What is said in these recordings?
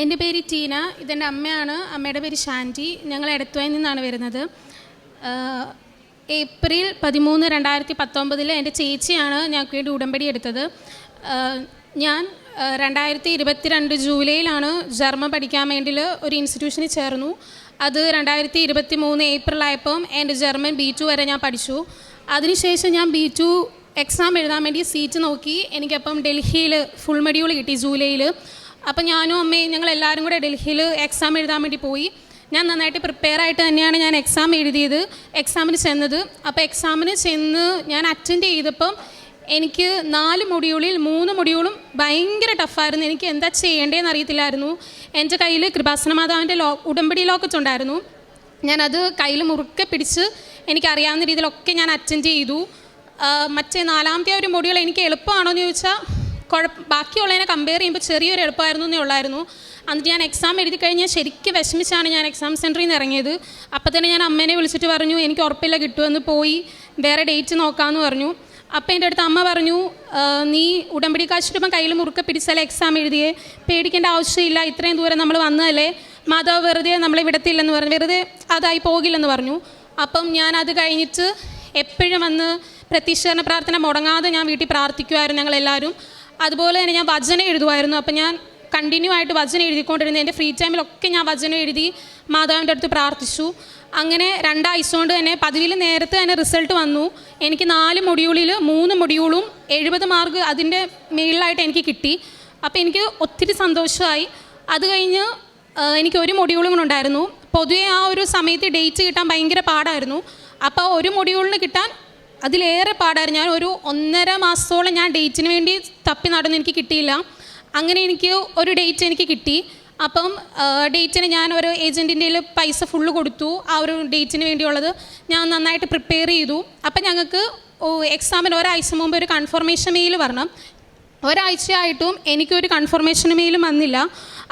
എന്റെ പേര് ടീന ഇതെന്റെ അമ്മയാണ്. അമ്മയുടെ പേര് ഷാന്റി ഞങ്ങൾ എടത്തുവയിൽ നിന്നാണ് വരുന്നത്. ഏപ്രിൽ പതിമൂന്ന് രണ്ടായിരത്തി പത്തൊമ്പതിൽ എന്റെ ചേച്ചിയാണ് ഞങ്ങൾക്ക് വേണ്ടി ഉടമ്പടി എടുത്തത്. ഞാൻ രണ്ടായിരത്തി ഇരുപത്തിരണ്ട് ജൂലൈയിലാണ് ജർമ്മൻ പഠിക്കാൻ വേണ്ടി ഒരു ഇൻസ്റ്റിറ്റ്യൂഷനിൽ ചേർന്നു. അത് രണ്ടായിരത്തി ഇരുപത്തി മൂന്ന് ഏപ്രിൽ ആയപ്പം എന്റെ ജർമ്മൻ ബി ടു വരെ ഞാൻ പഠിച്ചു. അതിനുശേഷം ഞാൻ ബി ടു എക്സാം എഴുതാൻ വേണ്ടി സീറ്റ് നോക്കി. എനിക്കപ്പം ഡൽഹിയിൽ ഫുൾ മെഡ്യൂൾ കിട്ടി ജൂലൈയിൽ അപ്പം ഞാനും അമ്മയും ഞങ്ങൾ എല്ലാവരും കൂടെ ഡൽഹിയിൽ എക്സാം എഴുതാൻ വേണ്ടി പോയി. ഞാൻ നന്നായിട്ട് പ്രിപ്പയർ ആയിട്ട് തന്നെയാണ് ഞാൻ എക്സാം എഴുതിയത്. എക്സാമിന് ചെന്നത്. അപ്പോൾ എക്സാമിന് ചെന്ന് ഞാൻ അറ്റൻഡ് ചെയ്തപ്പം എനിക്ക് നാല് മൊഡ്യൂളിൽ മൂന്ന് മൊഡ്യൂളും ഭയങ്കര ടഫായിരുന്നു എനിക്ക് എന്താ ചെയ്യേണ്ടതെന്ന് അറിയത്തില്ലായിരുന്നു. എന്റെ കയ്യിൽ കൃപാസന മാതാവിന്റെ ലോ ഉടമ്പടി ലോക്കറ്റ് ഉണ്ടായിരുന്നു. ഞാനത് കയ്യിൽ മുറുക്കെ പിടിച്ച് എനിക്കറിയാവുന്ന രീതിയിലൊക്കെ ഞാൻ അറ്റൻഡ് ചെയ്തു. മറ്റേ നാലാമത്തെ ഒരു മൊഡ്യൂൾ എനിക്ക് എളുപ്പമാണോ എന്ന് ചോദിച്ചാൽ ബാക്കിയുള്ളതിനെ കമ്പയർ ചെയ്യുമ്പോൾ ചെറിയൊരു എളുപ്പമായിരുന്നു എന്നേ ഉള്ളായിരുന്നു. അന്ന് ഞാൻ എക്സാം എഴുതി കഴിഞ്ഞാൽ ശരിക്കും വിഷമിച്ചാണ് ഞാൻ എക്സാം സെന്ററിൽ നിന്ന് ഇറങ്ങിയത്. അപ്പോൾ തന്നെ ഞാൻ അമ്മേനെ വിളിച്ചിട്ട് പറഞ്ഞു എനിക്ക് ഉറപ്പില്ല കിട്ടുമെന്ന് പോയി വേറെ ഡേറ്റ് നോക്കാമെന്ന് പറഞ്ഞു. അപ്പോൾ എന്റെ അടുത്ത് അമ്മ പറഞ്ഞു നീ ഉടമ്പടി കാശിട്ടുമ്പോൾ കയ്യിൽ മുറുക്ക പിടിച്ചാലേ എക്സാം എഴുതിയേ. പേടിക്കേണ്ട ആവശ്യമില്ല ഇത്രയും ദൂരം നമ്മൾ വന്നതല്ലേ. മാതാവ് വെറുതെ നമ്മളെ വിടത്തില്ലെന്ന് പറഞ്ഞു വെറുതെ അതായി പോകില്ലെന്ന് പറഞ്ഞു. അപ്പം ഞാൻ അത് കഴിഞ്ഞിട്ട് എപ്പോഴും വന്ന് പ്രത്യക്ഷീകരണ പ്രാർത്ഥന മുടങ്ങാതെ ഞാൻ വീട്ടിൽ പ്രാർത്ഥിക്കുമായിരുന്നു ഞങ്ങളെല്ലാവരും. അതുപോലെ തന്നെ ഞാൻ വചന എഴുതുമായിരുന്നു. അപ്പം ഞാൻ കണ്ടിന്യൂ ആയിട്ട് വചനം എഴുതിക്കൊണ്ടിരുന്നു എന്റെ ഫ്രീ ടൈമിലൊക്കെ ഞാൻ വചനം എഴുതി മാതാവിന്റെ അടുത്ത് പ്രാർത്ഥിച്ചു. അങ്ങനെ രണ്ടാഴ്ച കൊണ്ട് തന്നെ പതിവിൽ നേരത്തെ തന്നെ റിസൾട്ട് വന്നു. എനിക്ക് നാല് മൊഡ്യൂളിൽ മൂന്ന് മൊഡ്യൂളും എഴുപത് മാർക്ക് അതിന്റെ മേളിലായിട്ട് എനിക്ക് കിട്ടി. അപ്പോൾ എനിക്ക് ഒത്തിരി സന്തോഷമായി അത് കഴിഞ്ഞ് എനിക്ക് ഒരു മൊഡ്യൂളും കൂടെ ഉണ്ടായിരുന്നു. പൊതുവേ ആ ഒരു സമയത്ത് ഡേറ്റ് കിട്ടാൻ ഭയങ്കര പാടായിരുന്നു. അപ്പോൾ ഒരു മൊഡ്യൂളിന് കിട്ടാൻ അതിലേറെ പാടായിരുന്നു. ഞാൻ ഒരു ഒന്നര മാസത്തോളം ഞാൻ ഡേറ്റിന് വേണ്ടി തപ്പി നടന്ന് എനിക്ക് കിട്ടിയില്ല. അങ്ങനെ എനിക്ക് ഒരു ഡേറ്റ് എനിക്ക് കിട്ടി. അപ്പം ഡേറ്റിന് ഞാൻ ഒരു ഏജന്റിന്റെ പൈസ ഫുള്ള് കൊടുത്തു. ആ ഒരു ഡേറ്റിന് വേണ്ടിയുള്ളത് ഞാൻ നന്നായിട്ട് പ്രിപ്പയർ ചെയ്തു. അപ്പം ഞങ്ങൾക്ക് എക്സാമിന് ഒരാഴ്ച മുമ്പ് ഒരു കൺഫർമേഷൻ മെയിൽ വരണം. ഒരാഴ്ചയായിട്ടും എനിക്കൊരു കൺഫർമേഷൻ മെയിലും വന്നില്ല.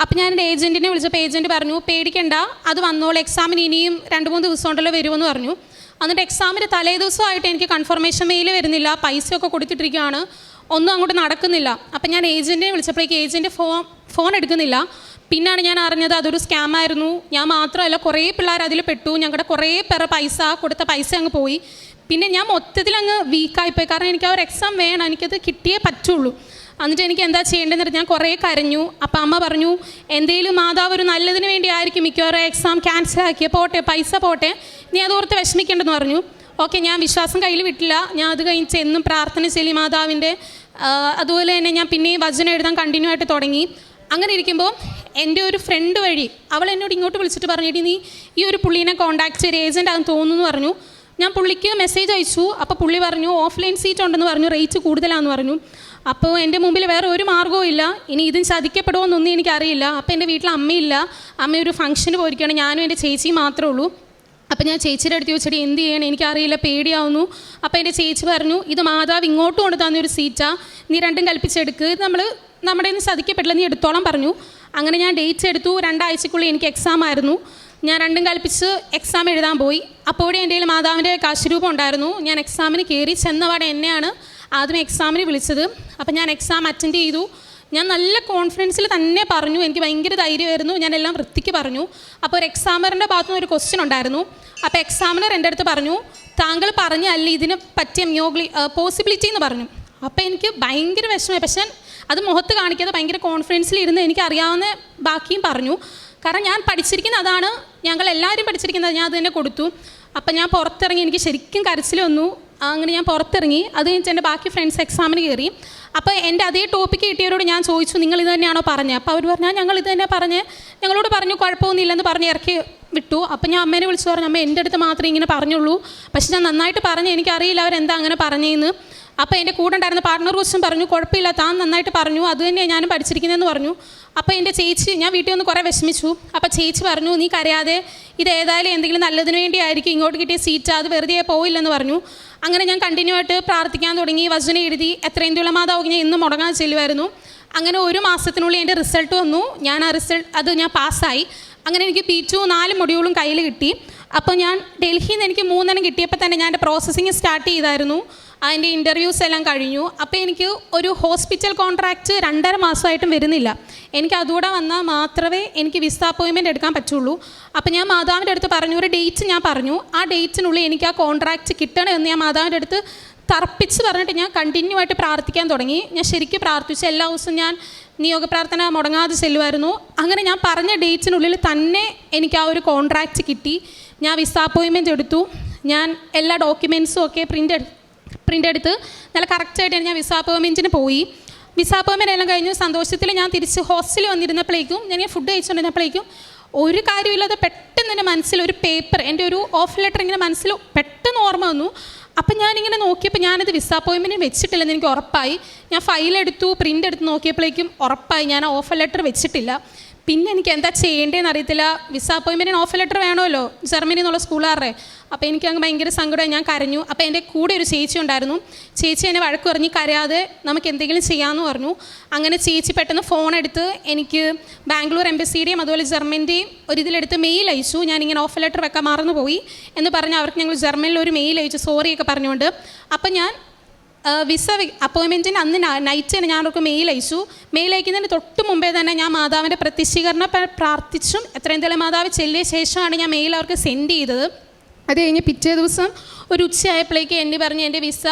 അപ്പം ഞാൻ എന്റെ ഏജന്റിനെ വിളിച്ചപ്പോൾ ഏജന്റ് പറഞ്ഞു പേടിക്കണ്ട അത് വന്നോളൂ. എക്സാമിന് ഇനിയും രണ്ട് മൂന്ന് ദിവസം കൊണ്ടല്ലോ വരുമെന്ന് പറഞ്ഞു. എന്നിട്ട് എക്സാമിന്റെ തലേ ദിവസമായിട്ട് എനിക്ക് കൺഫർമേഷൻ മെയിൽ വരുന്നില്ല പൈസയൊക്കെ കൊടുത്തിട്ടിരിക്കുകയാണ്. ഒന്നും അങ്ങോട്ട് നടക്കുന്നില്ല. അപ്പം ഞാൻ ഏജന്റിനെ വിളിച്ചപ്പോഴേക്ക് ഏജന്റ് ഫോൺ ഫോൺ എടുക്കുന്നില്ല. പിന്നാണ് ഞാൻ അറിഞ്ഞത് അതൊരു സ്കാം ആയിരുന്നു. ഞാൻ മാത്രമല്ല കുറേ പിള്ളേർ അതിൽ പെട്ടു. ഞങ്ങളുടെ കുറേ പേർ പൈസ കൊടുത്ത പൈസ അങ്ങ് പോയി. പിന്നെ ഞാൻ മൊത്തത്തിൽ അങ്ങ് വീക്കായിപ്പോയി കാരണം എനിക്ക് ആ ഒരു എക്സാം വേണം. എനിക്കത് കിട്ടിയേ പറ്റുള്ളൂ. എന്നിട്ട് എനിക്ക് എന്താ ചെയ്യേണ്ടതെന്ന് ഞാൻ കുറേ കരഞ്ഞു. അപ്പം അമ്മ പറഞ്ഞു എന്തെങ്കിലും മാതാവ് ഒരു നല്ലതിന് വേണ്ടി ആയിരിക്കും മിക്കവാറും എക്സാം ക്യാൻസൽ ആക്കിയ പോട്ടെ പൈസ പോട്ടെ. നീ അതോർത്ത് വിഷമിക്കേണ്ടെന്ന് പറഞ്ഞു. ഓക്കെ ഞാൻ വിശ്വാസം കയ്യിൽ വിട്ടില്ല. ഞാൻ അത് കഴിഞ്ഞ് എന്നും പ്രാർത്ഥന ചെല്ലി മാതാവിന്റെ അതുപോലെ തന്നെ ഞാൻ പിന്നെയും വചനം എഴുതാൻ കണ്ടിന്യൂ ആയിട്ട് തുടങ്ങി. അങ്ങനെ ഇരിക്കുമ്പോൾ എന്റെ ഒരു ഫ്രണ്ട് വഴി അവൾ എന്നോട് ഇങ്ങോട്ട് വിളിച്ചിട്ട് പറഞ്ഞിട്ട് നീ ഈ ഒരു പുള്ളീനെ കോൺടാക്ട് ചെയ്ത് ഏജന്റ് ആകും തോന്നുന്നു പറഞ്ഞു. ഞാൻ പുള്ളിക്ക് മെസ്സേജ് അയച്ചു. അപ്പോൾ പുള്ളി പറഞ്ഞു ഓഫ്ലൈൻ സീറ്റ് ഉണ്ടെന്ന് പറഞ്ഞു. റേറ്റ് കൂടുതലാണെന്ന് പറഞ്ഞു. അപ്പോൾ എന്റെ മുമ്പിൽ വേറെ ഒരു മാർഗവും ഇല്ല. ഇനി ഇതും ചതിക്കപ്പെടുമോയെന്നൊന്നും എനിക്കറിയില്ല. അപ്പോൾ എന്റെ വീട്ടിൽ അമ്മയില്ല. അമ്മ ഒരു ഫംഗ്ഷന് പോയിരിക്കുകയാണ്. ഞാനും എന്റെ ചേച്ചിയും മാത്രമേ ഉള്ളൂ. അപ്പം ഞാൻ ചേച്ചിയുടെ അടുത്ത് ചോദിച്ചിട്ട് എന്ത് ചെയ്യണം? എനിക്കറിയില്ല പേടിയാവുന്നു. അപ്പോൾ എന്റെ ചേച്ചി പറഞ്ഞു ഇത് മാതാവ് ഇങ്ങോട്ട് കൊണ്ട് തന്നൊരു സീറ്റാ നീ രണ്ടും കൽപ്പിച്ചെടുക്ക്. നമ്മൾ നമ്മുടെ നിന്ന് ചതിക്കപ്പെടില്ല നീ എടുത്തോളം പറഞ്ഞു. അങ്ങനെ ഞാൻ ഡേറ്റ്സ് എടുത്തു. രണ്ടാഴ്ചക്കുള്ളിൽ എനിക്ക് എക്സാം ആയിരുന്നു. ഞാൻ രണ്ടും കൽപ്പിച്ച് എക്സാം എഴുതാൻ പോയി. അപ്പോഴേ എന്റെ കയ്യിൽ മാതാവിന്റെ കാശുരൂപം ഉണ്ടായിരുന്നു. ഞാൻ എക്സാമിന് കയറി ചെന്നപാടെ എന്നെയാണ് ആദ്യം എക്സാമിന് വിളിച്ചത്. അപ്പം ഞാൻ എക്സാം അറ്റൻഡ് ചെയ്തു. ഞാൻ നല്ല കോൺഫിഡൻസിൽ തന്നെ പറഞ്ഞു. എനിക്ക് ഭയങ്കര ധൈര്യമായിരുന്നു. ഞാൻ എല്ലാം വൃത്തിക്ക് പറഞ്ഞു. അപ്പോൾ ഒരു എക്സാമറിന്റെ ഭാഗത്തു നിന്ന് ഒരു ക്വസ്റ്റ്യൻ ഉണ്ടായിരുന്നു. അപ്പോൾ എക്സാമിനർ എന്റെ അടുത്ത് പറഞ്ഞു താങ്കൾ പറഞ്ഞല്ല ഇതിന് പറ്റിയ മ്യോഗ്ലി പോസിബിലിറ്റി എന്ന് പറഞ്ഞു. അപ്പോൾ എനിക്ക് ഭയങ്കര വിഷമമായി. പക്ഷേ അത് മുഖത്ത് കാണിക്കാതെ ഭയങ്കര കോൺഫിഡൻസിൽ ഇരുന്ന് എനിക്ക് അറിയാവുന്ന ബാക്കിയും പറഞ്ഞു. കാരണം ഞാൻ പഠിച്ചിരിക്കുന്ന അതാണ്. ഞങ്ങൾ എല്ലാവരും പഠിച്ചിരിക്കുന്നത് ഞാൻ അത് തന്നെ കൊടുത്തു. അപ്പം ഞാൻ പുറത്തിറങ്ങി എനിക്ക് ശരിക്കും കരച്ചിൽ വന്നു. അങ്ങനെ ഞാൻ പുറത്തിറങ്ങി. അത് കഴിഞ്ഞിട്ട് എന്റെ ബാക്കി ഫ്രണ്ട്സ് എക്സാമിന് കയറി. അപ്പോൾ എന്റെ അതേ ടോപ്പിക്ക് കിട്ടിയവരോട് ഞാൻ ചോദിച്ചു നിങ്ങൾ ഇത് തന്നെയാണോ പറഞ്ഞത് അപ്പോൾ അവർ പറഞ്ഞാൽ ഞങ്ങൾ ഇത് തന്നെ പറഞ്ഞ്. ഞങ്ങളോട് പറഞ്ഞു കുഴപ്പമൊന്നുമില്ലെന്ന് പറഞ്ഞ് ഇറക്കി വിട്ടു. അപ്പോൾ ഞാൻ അമ്മേനെ വിളിച്ചു പറഞ്ഞു അമ്മ എന്റെ അടുത്ത് മാത്രമേ ഇങ്ങനെ പറഞ്ഞുള്ളൂ. പക്ഷെ ഞാൻ നന്നായിട്ട് പറഞ്ഞു എനിക്കറിയില്ല അവരെന്താ അങ്ങനെ പറഞ്ഞതെന്ന് അപ്പോൾ എന്റെ കൂടെ ഉണ്ടായിരുന്ന പാർട്ണർ ക്വസ്റ്റ്യൻ പറഞ്ഞു കുഴപ്പമില്ല താൻ നന്നായിട്ട് പറഞ്ഞു അത് തന്നെയാണ് ഞാനും പഠിച്ചിരിക്കുന്നതെന്ന് പറഞ്ഞു. അപ്പോൾ എന്റെ ചേച്ചി ഞാൻ വീട്ടിൽ ഒന്ന് കുറേ വിഷമിച്ചു. അപ്പോൾ ചേച്ചി പറഞ്ഞു നീ കരയാതെ ഇത് ഏതായാലും എന്തെങ്കിലും നല്ലതിന് വേണ്ടിയായിരിക്കും ഇങ്ങോട്ട് കിട്ടിയ സീറ്റ് അത് വെറുതെ പോയില്ലെന്ന് പറഞ്ഞു. അങ്ങനെ ഞാൻ കണ്ടിന്യൂ ആയിട്ട് പ്രാർത്ഥിക്കാൻ തുടങ്ങി വചനം എഴുതി എത്രയും തുളമാതാവും ഞാൻ ഇന്നും മുടങ്ങാൻ ചെല്ലുമായിരുന്നു അങ്ങനെ ഒരു മാസത്തിനുള്ളിൽ എന്റെ റിസൾട്ട് വന്നു. ഞാൻ ആ റിസൾട്ട് അത് ഞാൻ പാസ്സായി അങ്ങനെ എനിക്ക് പി ടു നാല് മൊഡ്യൂളും കയ്യിൽ കിട്ടി. അപ്പോൾ ഞാൻ ഡൽഹിയിൽ നിന്ന് എനിക്ക് മൂന്നെണ്ണം കിട്ടിയപ്പോൾ തന്നെ ഞാൻ എന്റെ പ്രോസസ്സിങ് സ്റ്റാർട്ട് ചെയ്തായിരുന്നു. അതിന്റെ ഇന്റർവ്യൂസ് എല്ലാം കഴിഞ്ഞു. അപ്പോൾ എനിക്ക് ഒരു ഹോസ്പിറ്റൽ കോൺട്രാക്റ്റ് രണ്ടര മാസമായിട്ടും വരുന്നില്ല. എനിക്ക് അതുകൂടെ വന്നാൽ മാത്രമേ എനിക്ക് വിസ അപ്പോയിൻമെന്റ് എടുക്കാൻ പറ്റുള്ളൂ. അപ്പോൾ ഞാൻ മാതാവിന്റെ അടുത്ത് പറഞ്ഞു ഒരു ഡേറ്റ് ഞാൻ പറഞ്ഞു. ആ ഡേറ്റിനുള്ളിൽ എനിക്ക് ആ കോൺട്രാക്റ്റ് കിട്ടണമെന്ന് ഞാൻ മാതാവിന്റെ അടുത്ത് തർപ്പിച്ച് പറഞ്ഞിട്ട് ഞാൻ കണ്ടിന്യൂ ആയിട്ട് പ്രാർത്ഥിക്കാൻ തുടങ്ങി. ഞാൻ ശരിക്കും പ്രാർത്ഥിച്ചു. എല്ലാ ദിവസവും ഞാൻ നിയോഗ പ്രാർത്ഥന മുടങ്ങാതെ ചെല്ലുമായിരുന്നു. അങ്ങനെ ഞാൻ പറഞ്ഞ ഡേറ്റിനുള്ളിൽ തന്നെ എനിക്ക് ആ ഒരു കോൺട്രാക്റ്റ് കിട്ടി. ഞാൻ വിസ അപ്പോയിൻമെന്റ് എടുത്തു. ഞാൻ എല്ലാ ഡോക്യുമെൻസും ഒക്കെ പ്രിന്റ് പ്രിന്റ് എടുത്ത് നല്ല കറക്റ്റായിട്ട് ഞാൻ വിസ പെർമെന്റിന് പോയി. വിസ പെർമെന്റ് എല്ലാം കഴിഞ്ഞ് സന്തോഷത്തിൽ ഞാൻ തിരിച്ച് ഹോസ്റ്റലിൽ വന്നിരുന്നപ്പോഴേക്കും ഞാൻ ഫുഡ് കഴിച്ചുകൊണ്ടിരുന്നപ്പോഴേക്കും ഒരു കാര്യമില്ലാതെ പെട്ടെന്ന് എന്റെ മനസ്സിൽ ഒരു പേപ്പർ എന്റെ ഒരു ഓഫ് ലെറ്റർ ഇങ്ങനെ മനസ്സിൽ പെട്ടെന്ന് ഓർമ്മ വന്നു. അപ്പം ഞാനിങ്ങനെ നോക്കിയപ്പോൾ ഞാനത് വിസ അപ്പോയിൻമെന്റ് വെച്ചിട്ടില്ലെന്ന് എനിക്ക് ഉറപ്പായി. ഞാൻ ഫയൽ എടുത്തു പ്രിന്റ് എടുത്ത് നോക്കിയപ്പോഴേക്കും ഉറപ്പായി. ഞാൻ ഓഫർ ലെറ്റർ വെച്ചിട്ടില്ല. പിന്നെ എനിക്ക് എന്താ ചെയ്യേണ്ടതെന്ന് അറിയത്തില്ല. വിസ അപ്പോയിൻമെന്റിന് ഓഫർ ലെറ്റർ വേണമല്ലോ. ജർമ്മനി എന്നുള്ള സ്കൂളുകാരുടെ. അപ്പോൾ എനിക്ക് അങ്ങ് ഭയങ്കര സങ്കടമായി. ഞാൻ കരഞ്ഞു. അപ്പോൾ എന്റെ കൂടെ ഒരു ചേച്ചി ഉണ്ടായിരുന്നു. ചേച്ചി എന്നെ വഴക്ക് പറഞ്ഞ് കരയാതെ നമുക്ക് എന്തെങ്കിലും ചെയ്യാമെന്ന് പറഞ്ഞു. അങ്ങനെ ചേച്ചി പെട്ടെന്ന് ഫോൺ എടുത്ത് എനിക്ക് ബാംഗ്ലൂർ എംബസിയുടെയും അതുപോലെ ജർമ്മന്റെയും ഒരു ഇതിലെടുത്ത് മെയിൽ അയച്ചു. ഞാനിങ്ങനെ ഓഫർ ലെറ്റർ വെക്കാൻ മറന്നു പോയി എന്ന് പറഞ്ഞ് അവർക്ക് ഞങ്ങൾ ജർമ്മനിൽ ഒരു മെയിൽ അയച്ചു. സോറിയൊക്കെ പറഞ്ഞുകൊണ്ട്. അപ്പോൾ ഞാൻ വിസ അപ്പോയിൻമെന്റിന് അന്ന് നൈറ്റ് തന്നെ ഞാൻ അവർക്ക് മെയിൽ അയച്ചു. മെയിൽ അയക്കുന്നതിന് തൊട്ട് മുമ്പേ തന്നെ ഞാൻ മാതാവിന്റെ പ്രത്യക്ഷീകരണം പ്ര- പ്രാർത്ഥിച്ചും എത്രയും തലേ മാതാവ് ചെല്ലിയ ശേഷമാണ് ഞാൻ മെയിൽ അവർക്ക് സെൻഡ് ചെയ്തത്. അത് കഴിഞ്ഞ് പിറ്റേ ദിവസം ഒരു ഉച്ചയായപ്പോഴേക്ക് എന്നെ പറഞ്ഞ് എന്റെ വിസ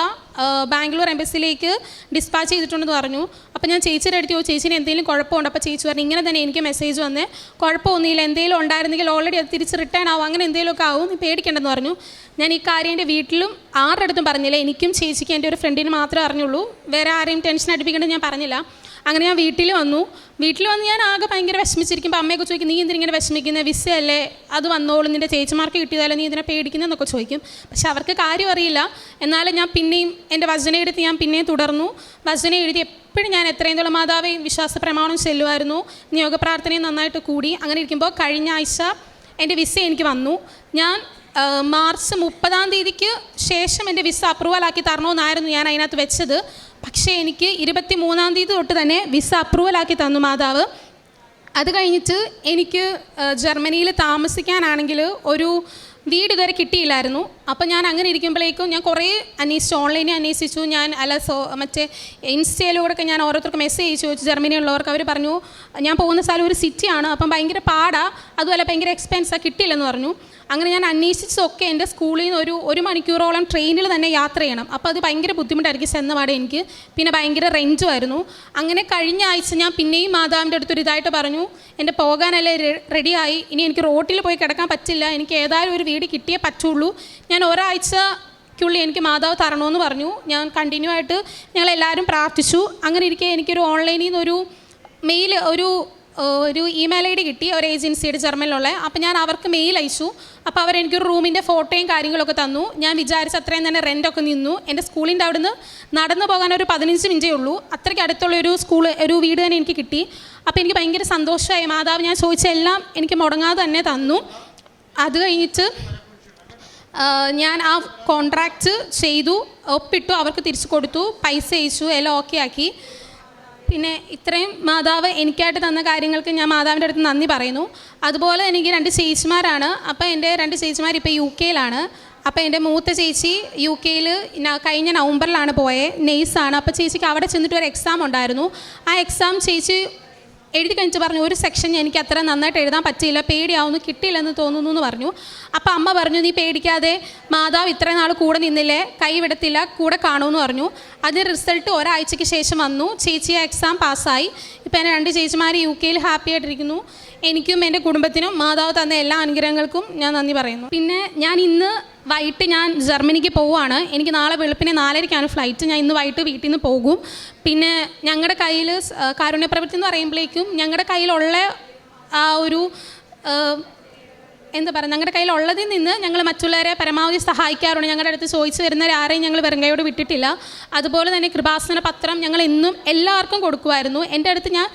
ബാംഗ്ലൂർ എംബസിയിലേക്ക് ഡിസ്പാച്ച് ചെയ്തിട്ടുണ്ടെന്ന് പറഞ്ഞു. അപ്പോൾ ഞാൻ ചേച്ചിയുടെ അടുത്ത് ചോദിച്ചു ചേച്ചിന് എന്തെങ്കിലും കുഴപ്പമുണ്ട്? അപ്പോൾ ചേച്ചി പറഞ്ഞു ഇങ്ങനെ തന്നെ എനിക്ക് മെസ്സേജ് വന്നേ. കുഴപ്പമൊന്നുമില്ല എന്തെങ്കിലും ഉണ്ടായിരുന്നെങ്കിൽ ഓൾറെഡി അത് തിരിച്ച് റിട്ടേൺ ആവും. അങ്ങനെ എന്തെങ്കിലുമൊക്കെ ആവും പേടിക്കേണ്ടെന്ന് പറഞ്ഞു. ഞാൻ ഈ കാര്യം എന്റെ വീട്ടിലും ആരുടെ അടുത്തും പറഞ്ഞില്ല. എനിക്കും ചേച്ചിക്കും എന്റെ ഒരു ഫ്രണ്ടിന് മാത്രമേ അറിഞ്ഞുള്ളൂ. വേറെ ആരെയും ടെൻഷൻ അടുപ്പിക്കേണ്ടത് ഞാൻ പറഞ്ഞില്ല. അങ്ങനെ ഞാൻ വീട്ടിൽ വന്നു. വീട്ടിൽ വന്ന് ഞാൻ ആകെ ഭയങ്കര വിഷമിച്ചിരിക്കുമ്പോൾ അമ്മയൊക്കെ ചോദിക്കും നീ എന്തിനിങ്ങനെ വിഷമിക്കുന്നത് വിസയല്ലേ? അത് വന്നോളും. നിന്റെ ചേച്ചിമാർക്ക് കിട്ടിയതല്ലേ നീ ഇതിനെ പേടിക്കുന്നതെന്നൊക്കെ ചോദിക്കും. പക്ഷെ അവർക്ക് കാര്യം അറിയില്ല. എന്നാലും ഞാൻ പിന്നെയും എന്റെ വചന എടുത്ത് ഞാൻ പിന്നെയും തുടർന്നു. വചന എഴുതി എപ്പോഴും ഞാൻ എത്രയും തോളം മാതാവേയും വിശ്വാസ പ്രമാണം ചെല്ലുമായിരുന്നു. നിയോഗ പ്രാർത്ഥനയും നന്നായിട്ട് കൂടി. അങ്ങനെ ഇരിക്കുമ്പോൾ കഴിഞ്ഞ ആഴ്ച എന്റെ വിസ എനിക്ക് വന്നു. ഞാൻ മാർച്ച് മുപ്പതാം തീയതിക്ക് ശേഷം എന്റെ വിസ അപ്രൂവൽ ആക്കി തരണമെന്നായിരുന്നു ഞാൻ അതിനകത്ത് വെച്ചത്. പക്ഷേ എനിക്ക് ഇരുപത്തി മൂന്നാം തീയതി തൊട്ട് തന്നെ വിസ അപ്രൂവൽ ആക്കി തന്നു മാതാവ്. അത് കഴിഞ്ഞിട്ട് എനിക്ക് ജർമ്മനിയിൽ താമസിക്കാനാണെങ്കിൽ ഒരു വീട് ഇതുവരെ കിട്ടിയില്ലായിരുന്നു. അപ്പോൾ ഞാൻ അങ്ങനെ ഇരിക്കുമ്പോഴേക്കും ഞാൻ കുറേ അന്വേഷിച്ചു ഓൺലൈനിൽ അന്വേഷിച്ചു. ഞാൻ അല്ല സോ മറ്റേ ഇൻസ്റ്റയിലൂടെയൊക്കെ ഞാൻ ഓരോരുത്തർക്ക് മെസ്സേജ് അയച്ചു ചോദിച്ചു ജർമ്മനിയുള്ളവർക്ക് അവർ പറഞ്ഞു ഞാൻ പോകുന്ന സ്ഥലം ഒരു സിറ്റിയാണ് അപ്പം ഭയങ്കര പാടാ. അതുപോലെ ഭയങ്കര എക്സ്പെൻസാണ് കിട്ടിയില്ലെന്ന് പറഞ്ഞു. അങ്ങനെ ഞാൻ അന്വേഷിച്ചതൊക്കെ എന്റെ സ്കൂളിൽ നിന്ന് ഒരു ഒരു മണിക്കൂറോളം ട്രെയിനിൽ തന്നെ യാത്ര ചെയ്യണം. അപ്പോൾ അത് ഭയങ്കര ബുദ്ധിമുട്ടായിരിക്കും ചെന്നപാടെ എനിക്ക്. പിന്നെ ഭയങ്കര റെഞ്ചുമായിരുന്നു അങ്ങനെ കഴിഞ്ഞ ആഴ്ച ഞാൻ പിന്നെയും മാതാവിന്റെ അടുത്തൊരു ഇതായിട്ട് പറഞ്ഞു. എന്റെ പോകാനല്ലേ റെഡിയായി ഇനി എനിക്ക് റോട്ടിൽ പോയി കിടക്കാൻ പറ്റില്ല. എനിക്ക് ഏതായാലും ഒരു വീട് കിട്ടിയേ പറ്റുള്ളൂ. ഞാൻ ഒരാഴ്ചക്കുള്ളിൽ എനിക്ക് മാതാവ് തരണമെന്ന് പറഞ്ഞു. ഞാൻ കണ്ടിന്യൂ ആയിട്ട് ഞങ്ങളെല്ലാവരും പ്രാർത്ഥിച്ചു. അങ്ങനെ ഇരിക്കെ എനിക്കൊരു ഓൺലൈനിൽ നിന്നൊരു മെയിൽ ഒരു ഒരു ഇമെയിൽ ഐ ഡി കിട്ടി ഒരു ഏജൻസിയുടെ ജർമ്മനിലുള്ള. അപ്പോൾ ഞാൻ അവർക്ക് മെയിൽ അയച്ചു. അപ്പോൾ അവർ എനിക്കൊരു റൂമിന്റെ ഫോട്ടോയും കാര്യങ്ങളൊക്കെ തന്നു. ഞാൻ വിചാരിച്ച അത്രയും തന്നെ റെന്റൊക്കെ നിന്നു. എന്റെ സ്കൂളിന്റെ അവിടുന്ന് നടന്നു പോകാൻ ഒരു പതിനഞ്ച് മിനിറ്റേ ഉള്ളൂ. അത്രയ്ക്ക് അടുത്തുള്ള ഒരു സ്കൂൾ ഒരു വീട് തന്നെ എനിക്ക് കിട്ടി. അപ്പോൾ എനിക്ക് ഭയങ്കര സന്തോഷമായി. മാതാവ് ഞാൻ ചോദിച്ച എല്ലാം എനിക്ക് മുടങ്ങാതെ തന്നെ തന്നു. അത് കഴിഞ്ഞിട്ട് ഞാൻ ആ കോൺട്രാക്റ്റ് ചെയ്തു ഒപ്പിട്ടു അവർക്ക് തിരിച്ചു കൊടുത്തു പൈസ അയച്ചു എല്ലാം ഓക്കെ ആക്കി. പിന്നെ ഇത്രയും മാതാവ് എനിക്കായിട്ട് തന്ന കാര്യങ്ങൾക്ക് ഞാൻ മാതാവിന്റെ അടുത്ത് നന്ദി പറയുന്നു. അതുപോലെ എനിക്ക് രണ്ട് ചേച്ചിമാരാണ്. അപ്പോൾ എന്റെ രണ്ട് ചേച്ചിമാർ ഇപ്പോൾ യു കെയിലാണ്. അപ്പോൾ എന്റെ മൂത്ത ചേച്ചി യു കെയിൽ കഴിഞ്ഞ നവംബറിലാണ് പോയത് നെയ്സാണ് അപ്പോൾ ചേച്ചിക്ക് അവിടെ ചെന്നിട്ട് ഒരു എക്സാം ഉണ്ടായിരുന്നു. ആ എക്സാം ചേച്ചി എഴുതി കഴിഞ്ഞിട്ട് പറഞ്ഞു ഒരു സെക്ഷൻ എനിക്ക് അത്ര നന്നായിട്ട് എഴുതാൻ പറ്റിയില്ല പേടിയാവുന്നു കിട്ടിയില്ലെന്ന് തോന്നുന്നു എന്ന് പറഞ്ഞു. അപ്പോൾ അമ്മ പറഞ്ഞു നീ പേടിക്കാതെ മാതാവ് ഇത്ര നാൾ കൂടെ നിന്നില്ലേ കൈവിടത്തില്ല കൂടെ കാണുമെന്ന് പറഞ്ഞു. അതിന് റിസൾട്ട് ഒരാഴ്ചയ്ക്ക് ശേഷം വന്നു. ചേച്ചി എക്സാം പാസ്സായി ഇപ്പം എന്റെ രണ്ട് ചേച്ചിമാർ യു കെയിൽ ഹാപ്പി ആയിട്ടിരിക്കുന്നു. എനിക്കും എന്റെ കുടുംബത്തിനും മാതാവ് തന്ന എല്ലാ അനുഗ്രഹങ്ങൾക്കും ഞാൻ നന്ദി പറയുന്നു. പിന്നെ ഞാൻ ഇന്ന് വൈകിട്ട് ഞാൻ ജർമ്മനിക്ക് പോവുകയാണ്. എനിക്ക് നാളെ വെളുപ്പിനെ നാലരയ്ക്കാണ് ഫ്ലൈറ്റ് ഞാൻ ഇന്ന് വൈകിട്ട് വീട്ടിൽ നിന്ന് പോകും. പിന്നെ ഞങ്ങളുടെ കയ്യിൽ കാരുണ്യപ്രവൃത്തി എന്ന് പറയുമ്പോഴേക്കും ഞങ്ങളുടെ കയ്യിലുള്ള ആ ഒരു എന്താ പറയുക ഞങ്ങളുടെ കയ്യിൽ ഉള്ളതിൽ നിന്ന് ഞങ്ങൾ മറ്റുള്ളവരെ പരമാവധി സഹായിക്കാറുണ്ട്. ഞങ്ങളുടെ അടുത്ത് ചോദിച്ചു വരുന്നവർ ആരെയും ഞങ്ങൾ വെറുങ്കയോട് വിട്ടിട്ടില്ല. അതുപോലെ തന്നെ കൃപാസന പത്രം ഞങ്ങൾ ഇന്നും എല്ലാവർക്കും കൊടുക്കുമായിരുന്നു. എന്റെ അടുത്ത് ഞാൻ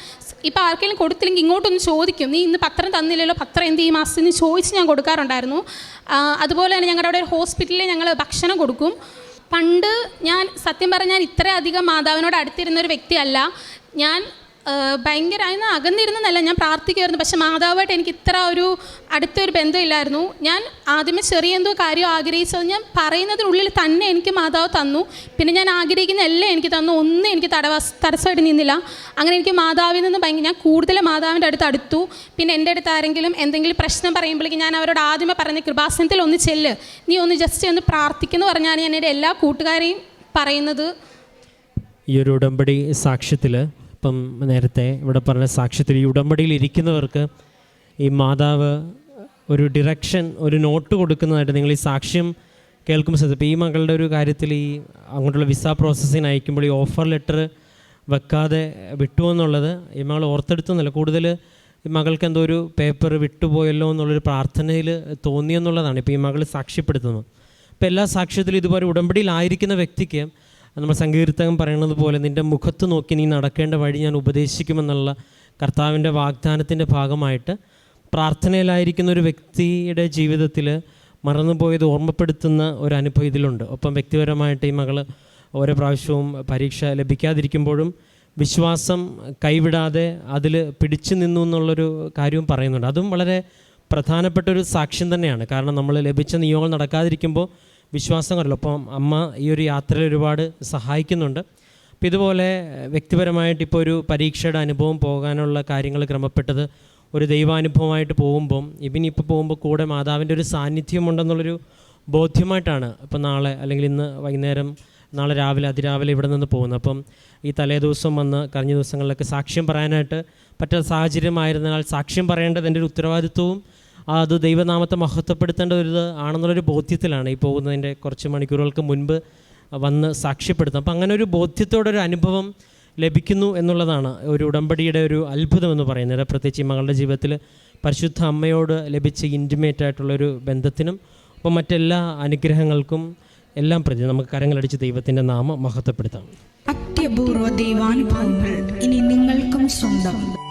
ഇപ്പോൾ ആർക്കെങ്കിലും കൊടുത്തില്ലെങ്കിൽ ഇങ്ങോട്ടൊന്ന് ചോദിക്കും. നീ ഇന്ന് പത്രം തന്നില്ലല്ലോ. പത്രം എന്ത് ഈ മാസത്തിന് ചോദിച്ച് ഞാൻ കൊടുക്കാറുണ്ടായിരുന്നു. അതുപോലെ തന്നെ ഞങ്ങളുടെ അവിടെ ഒരു ഹോസ്പിറ്റലിൽ ഞങ്ങൾ ഭക്ഷണം കൊടുക്കും. പണ്ട് ഞാൻ സത്യം പറഞ്ഞാൽ ഇത്രയധികം മാതാവിനോട് അടുത്തിരുന്ന ഒരു വ്യക്തിയല്ല. ഞാൻ ഭയങ്കര അതിന് അകന്നിരുന്നല്ല ഞാൻ പ്രാർത്ഥിക്കുമായിരുന്നു പക്ഷെ മാതാവായിട്ട് എനിക്ക് ഇത്ര ഒരു അടുത്തൊരു ബന്ധമില്ലായിരുന്നു. ഞാൻ ആദ്യമേ ചെറിയ എന്തോ കാര്യം ആഗ്രഹിച്ചത് ഞാൻ പറയുന്നതിനുള്ളിൽ തന്നെ എനിക്ക് മാതാവ് തന്നു. പിന്നെ ഞാൻ ആഗ്രഹിക്കുന്ന എല്ലാം എനിക്ക് തന്നു. ഒന്നും എനിക്ക് തടവ തടസ്സമായിട്ട് നിന്നില്ല. അങ്ങനെ എനിക്ക് മാതാവിൽ നിന്ന് ഭയങ്കര ഞാൻ കൂടുതൽ മാതാവിന്റെ അടുത്ത് അടുത്തു. പിന്നെ എന്റെ അടുത്ത് ആരെങ്കിലും എന്തെങ്കിലും പ്രശ്നം പറയുമ്പോഴേക്കും ഞാൻ അവരോട് ആദ്യമേ പറഞ്ഞ കൃപാസനത്തിൽ ഒന്ന് ചെല്ല്. നീ ഒന്ന് ജസ്റ്റ് ഒന്ന് പ്രാർത്ഥിക്കുന്നു പറഞ്ഞാണ് ഞാൻ എന്റെ എല്ലാ കൂട്ടുകാരെയും പറയുന്നത്. ഈ ഒരു ഉടമ്പടി സാക്ഷ്യത്തിൽ ഇപ്പം നേരത്തെ ഇവിടെ പറഞ്ഞ സാക്ഷ്യത്തിൽ ഈ ഉടമ്പടിയിൽ ഇരിക്കുന്നവർക്ക് ഈ മാതാവ് ഒരു ഡിറക്ഷൻ ഒരു നോട്ട് കൊടുക്കുന്നതായിട്ട് നിങ്ങൾ ഈ സാക്ഷ്യം കേൾക്കുമ്പോൾ ശ്രദ്ധിച്ചു? ഇപ്പോൾ ഈ മകളുടെ ഒരു കാര്യത്തിൽ ഈ അങ്ങോട്ടുള്ള വിസ പ്രോസസ്സിന് അയക്കുമ്പോൾ ഈ ഓഫർ ലെറ്റർ വെക്കാതെ വിട്ടു എന്നുള്ളത് ഈ മകൾ ഓർത്തെടുത്തൊന്നുമല്ല കൂടുതൽ ഈ മകൾക്ക് എന്തോ ഒരു പേപ്പർ വിട്ടുപോയല്ലോ എന്നുള്ളൊരു പ്രാർത്ഥനയിൽ തോന്നിയെന്നുള്ളതാണ് ഇപ്പോൾ ഈ മകൾ സാക്ഷ്യപ്പെടുത്തുന്നത്. അപ്പോൾ എല്ലാ സാക്ഷ്യത്തിലും ഇതുപോലെ ഉടമ്പടിയിലായിരിക്കുന്ന വ്യക്തിക്ക് നമ്മൾ സങ്കീർത്തകം പറയുന്നത് പോലെ നിന്റെ മുഖത്ത് നോക്കി നീ നടക്കേണ്ട വഴി ഞാൻ ഉപദേശിക്കുമെന്നുള്ള കർത്താവിന്റെ വാഗ്ദാനത്തിന്റെ ഭാഗമായിട്ട് പ്രാർത്ഥനയിലായിരിക്കുന്ന ഒരു വ്യക്തിയുടെ ജീവിതത്തിൽ മറന്നുപോയത് ഓർമ്മപ്പെടുത്തുന്ന ഒരു അനുഭവം ഇതിലുണ്ട്. ഒപ്പം വ്യക്തിപരമായിട്ട് ഈ മകൾ ഓരോ പ്രാവശ്യവും പരീക്ഷ ലഭിക്കാതിരിക്കുമ്പോഴും വിശ്വാസം കൈവിടാതെ അതിൽ പിടിച്ചു നിന്നു എന്നുള്ളൊരു കാര്യവും പറയുന്നുണ്ട്. അതും വളരെ പ്രധാനപ്പെട്ട ഒരു സാക്ഷ്യം തന്നെയാണ്. കാരണം നമ്മൾ ലഭിച്ച നിയമങ്ങൾ നടക്കാതിരിക്കുമ്പോൾ വിശ്വാസം കണ്ടല്ലോ അപ്പം അമ്മ ഈ ഒരു യാത്രയിൽ ഒരുപാട് സഹായിക്കുന്നുണ്ട്. അപ്പം ഇതുപോലെ വ്യക്തിപരമായിട്ട് ഇപ്പോൾ ഒരു പരീക്ഷയുടെ അനുഭവം പോകാനുള്ള കാര്യങ്ങൾ ക്രമപ്പെട്ടത് ഒരു ദൈവാനുഭവമായിട്ട് പോകുമ്പം ഇവനിപ്പോൾ പോകുമ്പോൾ കൂടെ മാതാവിന്റെ ഒരു സാന്നിധ്യമുണ്ടെന്നുള്ളൊരു ബോധ്യമായിട്ടാണ് ഇപ്പം നാളെ അല്ലെങ്കിൽ ഇന്ന് വൈകുന്നേരം നാളെ രാവിലെ അതിരാവിലെ ഇവിടെ നിന്ന് പോകുന്നത്. അപ്പം ഈ തലേ ദിവസം വന്ന് കഴിഞ്ഞ ദിവസങ്ങളിലൊക്കെ സാക്ഷ്യം പറയാനായിട്ട് പറ്റാത്ത സാഹചര്യമായിരുന്നാൽ സാക്ഷ്യം പറയേണ്ടത് എന്റെ ഒരു ഉത്തരവാദിത്വവും അത് ദൈവനാമത്തെ മഹത്വപ്പെടുത്തേണ്ട ഒരു ആണെന്നുള്ളൊരു ബോധ്യത്തിലാണ് ഈ പോകുന്നതിന്റെ കുറച്ച് മണിക്കൂറുകൾക്ക് മുൻപ് വന്ന് സാക്ഷ്യപ്പെടുത്തുന്നത്. അപ്പം അങ്ങനെ ഒരു ബോധ്യത്തോടൊരു അനുഭവം ലഭിക്കുന്നു എന്നുള്ളതാണ് ഒരു ഉടമ്പടിയുടെ ഒരു അത്ഭുതം എന്ന് പറയുന്നത് പ്രത്യേകിച്ച് മകളുടെ ജീവിതത്തിൽ പരിശുദ്ധ അമ്മയോട് ലഭിച്ച ഇന്റിമേറ്റ് ആയിട്ടുള്ളൊരു ബന്ധത്തിനും അപ്പം മറ്റെല്ലാ അനുഗ്രഹങ്ങൾക്കും എല്ലാം പ്രതി നമുക്ക് കരങ്ങളടിച്ച് ദൈവത്തിന്റെ നാമം മഹത്വപ്പെടുത്താം. അത്യപൂർവ ദൈവാനുഭവങ്ങൾ ഇനി നിങ്ങൾക്കും സ്വന്തം.